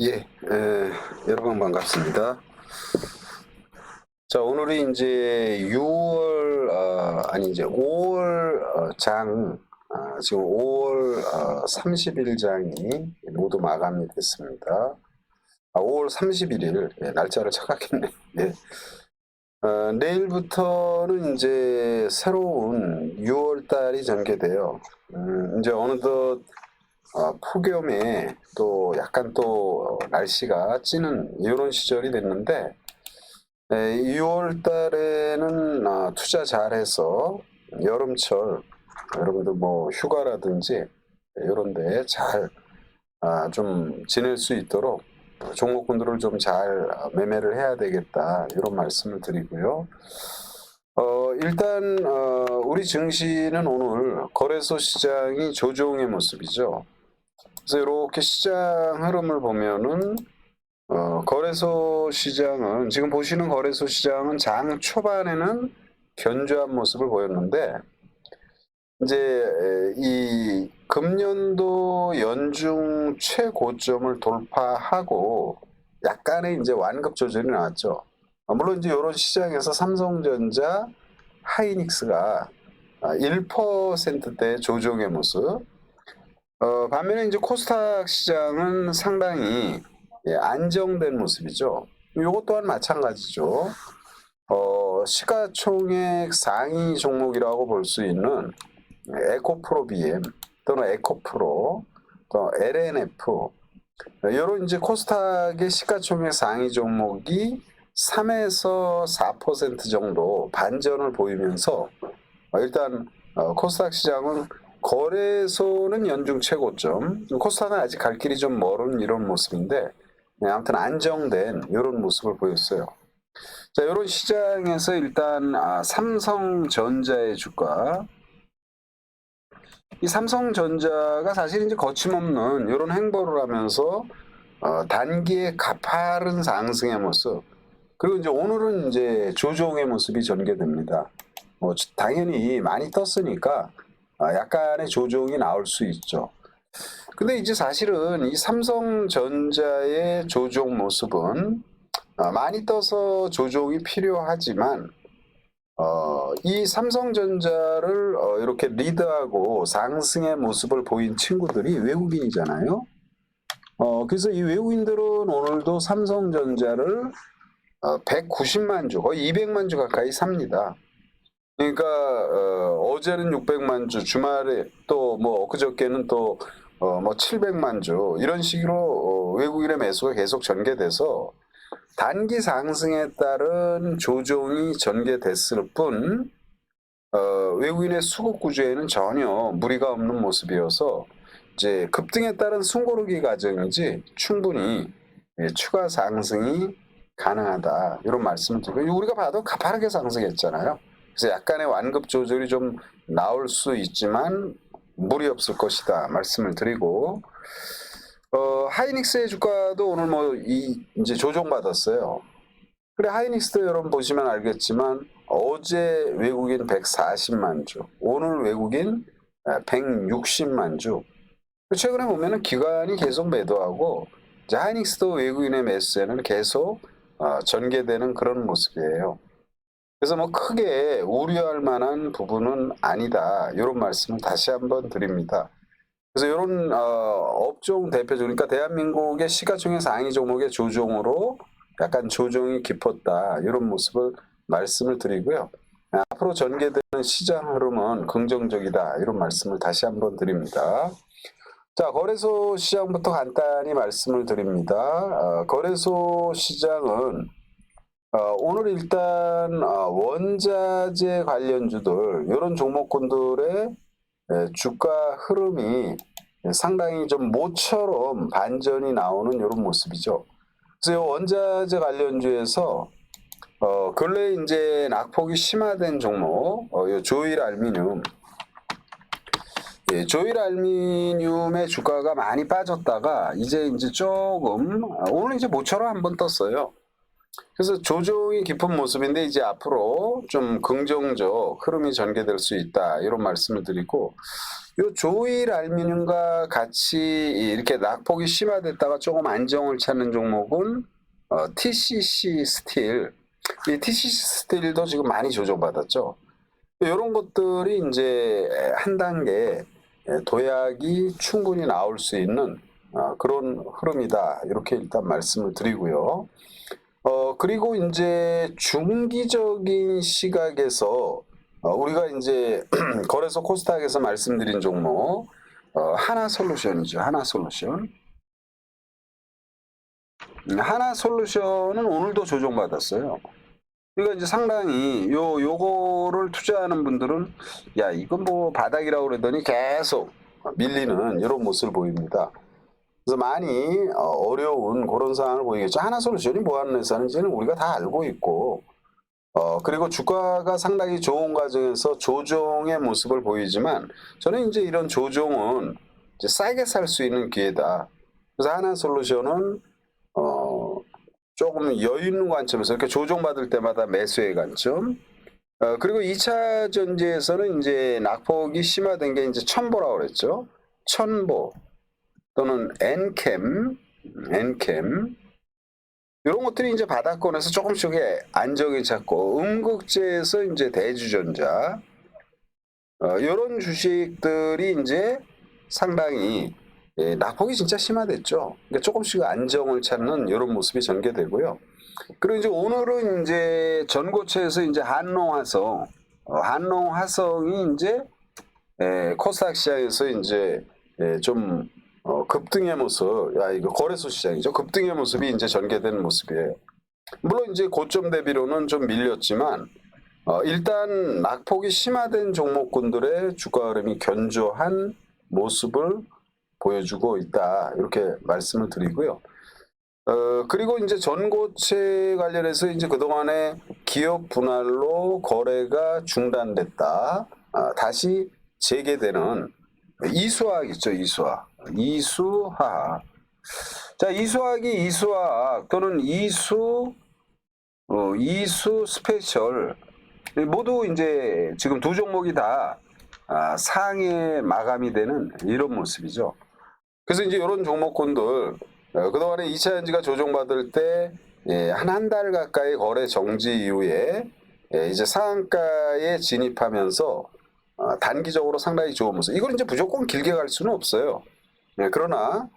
예, 에, 여러분 반갑습니다. 자, 오늘이 이제 6월, 어, 아니, 이제 5월 어, 장, 아, 지금 5월 어, 30일 장이 모두 마감이 됐습니다. 아, 5월 31일, 예, 날짜를 착각했네. 예. 어, 내일부터는 이제 새로운 6월 달이 전개돼요. 음, 이제 어느덧 어, 폭염에 또 약간 또 어, 날씨가 찌는 이런 시절이 됐는데 6월 달에는 아, 투자 잘해서 여름철 여러분들 뭐 휴가라든지 이런 데잘 아, 좀 지낼 수 있도록 종목군들을 좀 잘 매매를 해야 되겠다 이런 말씀을 드리고요. 어, 일단 어, 우리 증시는 오늘 거래소 시장이 조종의 모습이죠. 그래서 이렇게 시장 흐름을 보면은 어, 거래소 시장은 지금 보시는 거래소 시장은 장 초반에는 견조한 모습을 보였는데 이제 에, 이 금년도 연중 최고점을 돌파하고 약간의 이제 완급 조절이 나왔죠. 아, 물론 이제 이런 시장에서 삼성전자, 하이닉스가 1%대 조정의 모습. 어, 반면에 이제 코스닥 시장은 상당히 예, 안정된 모습이죠. 이것 또한 마찬가지죠. 어, 시가총액 상위 종목이라고 볼 수 있는 에코프로 BM 또는 에코프로 또 LNF 이런 이제 코스닥의 시가총액 상위 종목이 3에서 4% 정도 반전을 보이면서 어, 일단 어, 코스닥 시장은 거래소는 연중 최고점, 코스닥은 아직 갈 길이 좀 멀은 이런 모습인데 네, 아무튼 안정된 이런 모습을 보였어요. 자, 이런 시장에서 일단 아, 삼성전자의 주가 이 삼성전자가 사실 이제 거침없는 이런 행보를 하면서 어, 단기에 가파른 상승의 모습 그리고 이제 오늘은 이제 조종의 모습이 전개됩니다. 뭐 당연히 많이 떴으니까 아, 약간의 조종이 나올 수 있죠. 근데 이제 사실은 이 삼성전자의 조종 모습은 아, 많이 떠서 조종이 필요하지만 어, 이 삼성전자를 어, 이렇게 리드하고 상승의 모습을 보인 친구들이 외국인이잖아요. 어, 그래서 이 외국인들은 오늘도 삼성전자를 어, 190만 주, 거의 200만 주 가까이 삽니다. 그러니까 어, 어제는 600만 주, 주말에 또 뭐 엊그저께는 또 어, 뭐 700만 주 이런 식으로 어, 외국인의 매수가 계속 전개돼서 단기 상승에 따른 조종이 전개됐을 뿐 어, 외국인의 수급 구조에는 전혀 무리가 없는 모습이어서 이제 급등에 따른 숨고르기 과정이지 충분히 예, 추가 상승이 가능하다 이런 말씀을 드리고 우리가 봐도 가파르게 상승했잖아요. 그래서 약간의 완급 조절이 좀 나올 수 있지만 무리 없을 것이다 말씀을 드리고 어, 하이닉스의 주가도 오늘 뭐 이 이제 조정 받았어요. 그래 하이닉스도 여러분 보시면 알겠지만 어제 외국인 140만 주, 오늘 외국인 160만 주. 최근에 보면은 기관이 계속 매도하고 이제 하이닉스도 외국인의 매수세는 계속 어, 전개되는 그런 모습이에요. 그래서 뭐 크게 우려할 만한 부분은 아니다. 이런 말씀을 다시 한번 드립니다. 그래서 이런 어, 업종 대표적 그러니까 대한민국의 시가총액 상위 종목의 조종으로 약간 조정이 깊었다. 이런 모습을 말씀을 드리고요. 앞으로 전개되는 시장 흐름은 긍정적이다. 이런 말씀을 다시 한번 드립니다. 자, 거래소 시장부터 간단히 말씀을 드립니다. 어, 거래소 시장은 어, 오늘 일단 어, 원자재 관련주들 이런 종목군들의 에, 주가 흐름이 상당히 좀 모처럼 반전이 나오는 이런 모습이죠. 그래서 이 원자재 관련주에서 어, 근래 이제 낙폭이 심화된 종목, 어, 이 조일 알미늄, 예, 조일 알미늄의 주가가 많이 빠졌다가 이제 이제 조금 아, 오늘 이제 모처럼 한번 떴어요. 그래서 조정이 깊은 모습인데 이제 앞으로 좀 긍정적 흐름이 전개될 수 있다 이런 말씀을 드리고 요 조일 알미늄과 같이 이렇게 낙폭이 심화됐다가 조금 안정을 찾는 종목은 어, TCC 스틸 이 TCC 스틸도 지금 많이 조정받았죠. 이런 것들이 이제 한 단계 도약이 충분히 나올 수 있는 어, 그런 흐름이다 이렇게 일단 말씀을 드리고요. 어, 그리고 이제 중기적인 시각에서 어, 우리가 이제 거래소 코스닥에서 말씀드린 종목 어, 하나 솔루션이죠. 하나 솔루션. 음, 하나 솔루션은 오늘도 조정받았어요. 그러니까 이제 상당히 요 요거를 투자하는 분들은 야 이건 뭐 바닥이라고 그러더니 계속 밀리는 이런 모습을 보입니다. 그래서 많이 어, 어려운 그런 상황을 보이겠죠. 하나 솔루션이 뭐 하는 회사인지는 우리가 다 알고 있고 어, 그리고 주가가 상당히 좋은 과정에서 조정의 모습을 보이지만 저는 이제 이런 조정은 이제 싸게 살 수 있는 기회다. 그래서 하나 솔루션은 어, 조금 여유 있는 관점에서 이렇게 조정받을 때마다 매수의 관점. 어, 그리고 2차 전지에서는 이제 낙폭이 심화된 게 이제 천보라고 그랬죠. 천보 또는 엔캠, 엔캠. 이런 것들이 이제 바닥권에서 조금씩 안정이 찾고 음극재에서 이제 대주전자 어, 이런 주식들이 이제 상당히 예, 낙폭이 진짜 심화됐죠. 그러니까 조금씩 안정을 찾는 이런 모습이 전개되고요. 그리고 이제 오늘은 이제 전고체에서 이제 한농화성, 어, 한농화성이 이제 에, 코스닥 시장에서 이제 에, 좀 어, 급등의 모습, 야 이거 거래소 시장이죠. 급등의 모습이 이제 전개된 모습이에요. 물론 이제 고점 대비로는 좀 밀렸지만 어, 일단 낙폭이 심화된 종목군들의 주가 흐름이 견조한 모습을 보여주고 있다 이렇게 말씀을 드리고요. 어, 그리고 이제 전고체 관련해서 이제 그동안에 기업 분할로 거래가 중단됐다. 아, 다시 재개되는 이수학 있죠, 이수학. 이수학. 자, 이수학이 이수학 또는 이수, 어, 이수 스페셜. 모두 이제 지금 두 종목이 다 아, 상해 마감이 되는 이런 모습이죠. 그래서 이제 이런 종목군들 어, 그동안에 2차 연지가 조정받을 때 한한달 가까이 거래 정지 이후에 예, 이제 상한가에 진입하면서 어, 단기적으로 상당히 좋은 모습. 이걸 이제 무조건 길게 갈 수는 없어요. 예, 그러나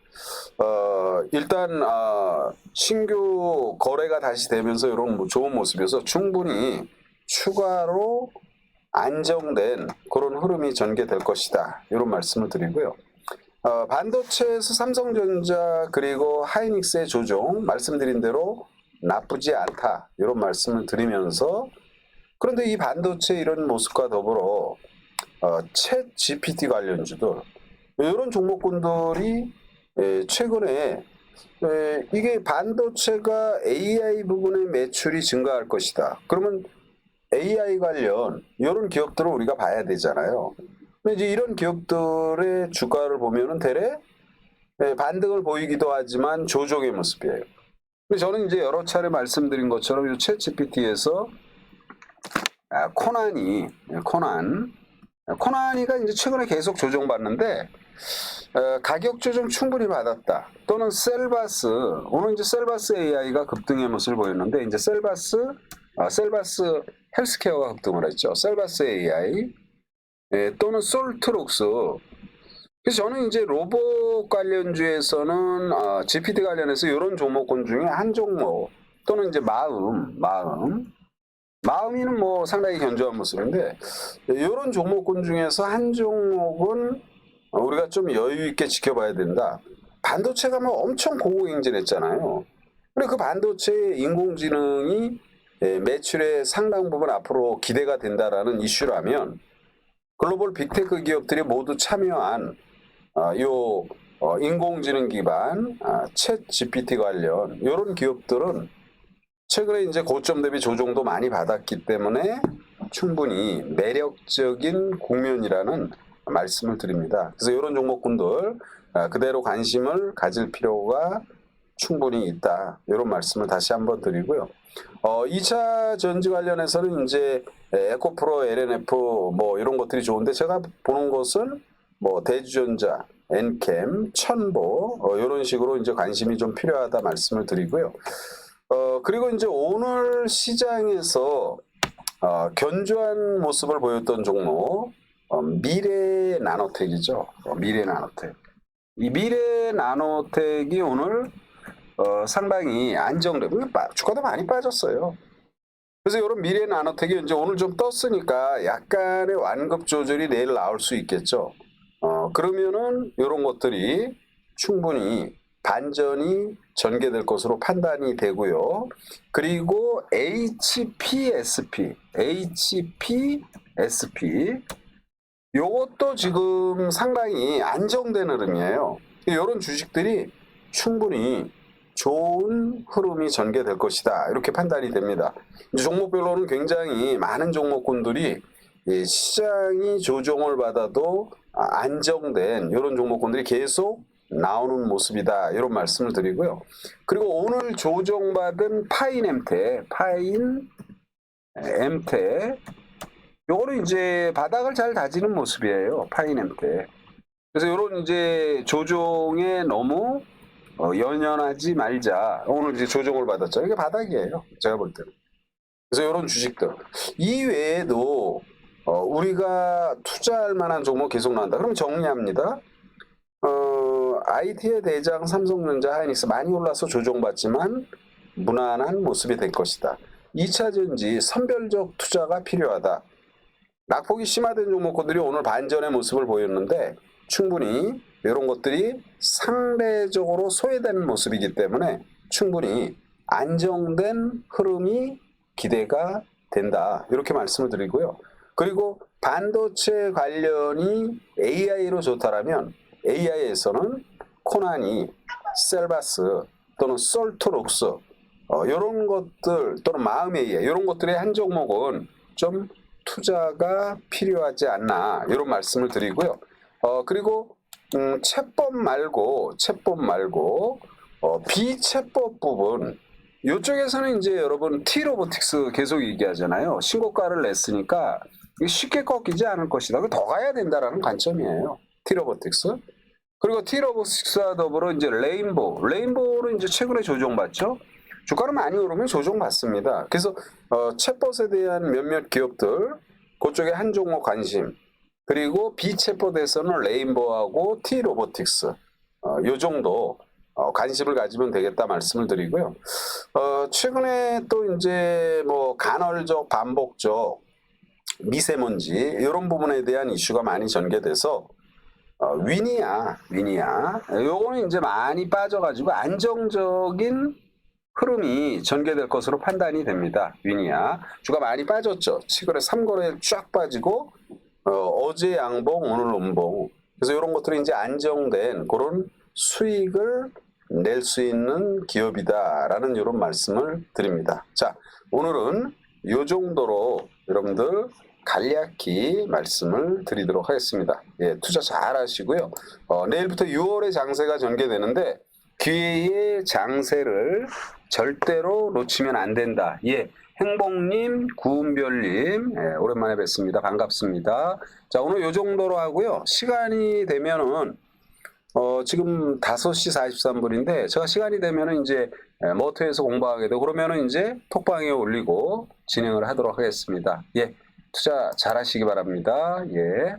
어, 일단 아, 신규 거래가 다시 되면서 이런 뭐 좋은 모습이어서 충분히 추가로 안정된 그런 흐름이 전개될 것이다. 이런 말씀을 드리고요. 어, 반도체에서 삼성전자 그리고 하이닉스의 조정 말씀드린 대로 나쁘지 않다 이런 말씀을 드리면서 그런데 이 반도체 이런 모습과 더불어 어, 챗 GPT 관련주들 이런 종목군들이 에, 최근에 에, 이게 반도체가 AI 부분의 매출이 증가할 것이다. 그러면 AI 관련 이런 기업들을 우리가 봐야 되잖아요. 이제 이런 기업들의 주가를 보면은 대래 예, 반등을 보이기도 하지만 조정의 모습이에요. 저는 이제 여러 차례 말씀드린 것처럼 이 챗GPT에서 아, 코난이 예, 코난 코난이가 이제 최근에 계속 조정받는데 어, 가격 조정 충분히 받았다. 또는 셀바스 오늘 이제 셀바스 AI가 급등의 모습을 보였는데 이제 셀바스 아, 셀바스 헬스케어가 급등을 했죠. 셀바스 AI 예, 또는 솔트록스. 그래서 저는 이제 로봇 관련주에서는 어, GPT 관련해서 이런 종목군 중에 한 종목 또는 이제 마음, 마음, 마음이는 뭐 상당히 견조한 모습인데 이런 종목군 중에서 한 종목은 우리가 좀 여유 있게 지켜봐야 된다. 반도체가 뭐 엄청 고공행진했잖아요. 근데 그 반도체 인공지능이 예, 매출의 상당 부분 앞으로 기대가 된다라는 이슈라면 글로벌 빅테크 기업들이 모두 참여한 어, 요 어, 인공지능 기반 아, 챗 GPT 관련 이런 기업들은 최근에 이제 고점 대비 조정도 많이 받았기 때문에 충분히 매력적인 국면이라는 말씀을 드립니다. 그래서 이런 종목군들 아, 그대로 관심을 가질 필요가 충분히 있다. 이런 말씀을 다시 한번 드리고요. 어, 2차 전지 관련해서는 이제 에코프로, LNF 뭐 이런 것들이 좋은데 제가 보는 것은 뭐 대주전자, 엔캠, 천보 어, 이런 식으로 이제 관심이 좀 필요하다 말씀을 드리고요. 어, 그리고 이제 오늘 시장에서 어, 견조한 모습을 보였던 종목 어, 미래 나노텍이죠. 어, 미래 나노텍. 이 미래 나노텍이 오늘 어, 상당히 안정되고 빠- 주가도 많이 빠졌어요. 그래서 이런 미래 나노텍이 이제 오늘 좀 떴으니까 약간의 완급 조절이 내일 나올 수 있겠죠. 어, 그러면은 이런 것들이 충분히 반전이 전개될 것으로 판단이 되고요. 그리고 HPSP, HPSP 요것도 지금 상당히 안정된 흐름이에요. 이런 주식들이 충분히 좋은 흐름이 전개될 것이다. 이렇게 판단이 됩니다. 종목별로는 굉장히 많은 종목군들이 이 시장이 조정을 받아도 아, 안정된 이런 종목군들이 계속 나오는 모습이다. 이런 말씀을 드리고요. 그리고 오늘 조정받은 파인 엠테, 파인 엠테, 요거는 이제 바닥을 잘 다지는 모습이에요. 파인 엠테. 그래서 이런 이제 조정에 너무 어, 연연하지 말자. 오늘 이제 조정을 받았죠. 이게 바닥이에요. 제가 볼 때는. 그래서 이런 주식들. 이 외에도 어, 우리가 투자할 만한 종목 계속 나온다. 그럼 정리합니다. 어, IT의 대장 삼성전자 하이닉스 많이 올라서 조정받지만 무난한 모습이 될 것이다. 2차 전지 선별적 투자가 필요하다. 낙폭이 심화된 종목들이 오늘 반전의 모습을 보였는데 충분히 이런 것들이 상대적으로 소외되는 모습이기 때문에 충분히 안정된 흐름이 기대가 된다. 이렇게 말씀을 드리고요. 그리고 반도체 관련이 AI로 좋다라면 AI에서는 코나니, 셀바스 또는 솔트록스 어, 이런 것들 또는 마음 AI 이런 것들의 한 종목은 좀 투자가 필요하지 않나 이런 말씀을 드리고요. 어, 그리고 음, 채법 말고 채법 말고 어, 비채법 부분 이쪽에서는 이제 여러분 T로보틱스 계속 얘기하잖아요. 신고가를 냈으니까 쉽게 꺾이지 않을 것이다. 그더 가야 된다라는 관점이에요. T로보틱스. 그리고 T로보틱스와 더불어 이제 레인보우. 레인보우는 이제 최근에 조정받죠. 주가는 많이 오르면 조정받습니다. 그래서 어, 챗봇에 대한 몇몇 기업들 그쪽에 한 종목 관심 그리고 비챗봇에서는 레인보우하고 T로보틱스 어, 요 정도 어, 관심을 가지면 되겠다 말씀을 드리고요. 어, 최근에 또 이제 뭐 간헐적 반복적 미세먼지 이런 부분에 대한 이슈가 많이 전개돼서 어, 위니아 위니아 요거는 이제 많이 빠져가지고 안정적인 흐름이 전개될 것으로 판단이 됩니다. 위니아 주가 많이 빠졌죠. 최근에 3거래 쫙 빠지고 어, 제 양봉 오늘 음봉 그래서 이런 것들이 이제 안정된 그런 수익을 낼 수 있는 기업이다라는 이런 말씀을 드립니다. 자 오늘은 이 정도로 여러분들 간략히 말씀을 드리도록 하겠습니다. 예, 투자 잘 하시고요. 어, 내일부터 6월의 장세가 전개되는데 기회의 장세를 절대로 놓치면 안 된다. 예, 행복님, 구은별님, 예, 오랜만에 뵙습니다. 반갑습니다. 자, 오늘 요 정도로 하고요. 시간이 되면은 어, 지금 5시 43분인데 제가 시간이 되면은 이제 예, 모터에서 공부하게 되고 그러면은 이제 톡방에 올리고 진행을 하도록 하겠습니다. 예, 투자 잘 하시기 바랍니다. 예.